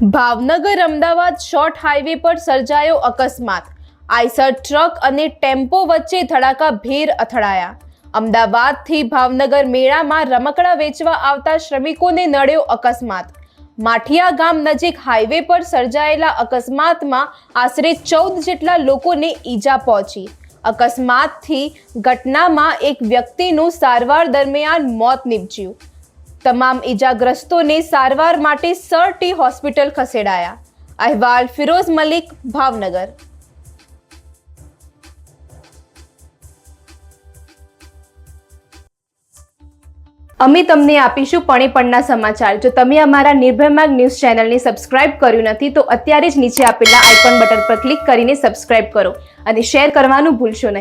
Bhavnagar Ahmedabad short highway પર સર્જાયો અકસ્માત. આઈસર ટ્રક અને ટેમ્પો વચ્ચે ધડાકા ભેર અથડાયા. અમદાવાદથી ભાવનગર મેળામાં રમકડા વેચવા આવતા શ્રમિકોને નડ્યો અકસ્માત. માઠિયા ગામ નજીક હાઈવે પર સર્જાયેલા અકસ્માતમાં આશરે ચૌદ જેટલા લોકોને ઈજા પહોંચી. અકસ્માતથી ઘટનામાં એક વ્યક્તિનું સારવાર દરમિયાન મોત નીપજ્યું. તમામ ઈજાગ્રસ્તોને સારવાર માટે સર ટી હોસ્પિટલ ખસેડાયા. અહેવાલ ફિરોઝ મલિક, ભાવનગર. અમે તમને આપીશું પણેપણના સમાચાર. જો તમે અમારા નિર્ભય માર્ગ ન્યૂઝ ચેનલને સબસ્ક્રાઇબ કર્યું નથી, તો અત્યારે જ નીચે આપેલા આઇકોન બટન પર ક્લિક કરીને સબસ્ક્રાઇબ કરો અને શેર કરવાનું ભૂલશો નહીં.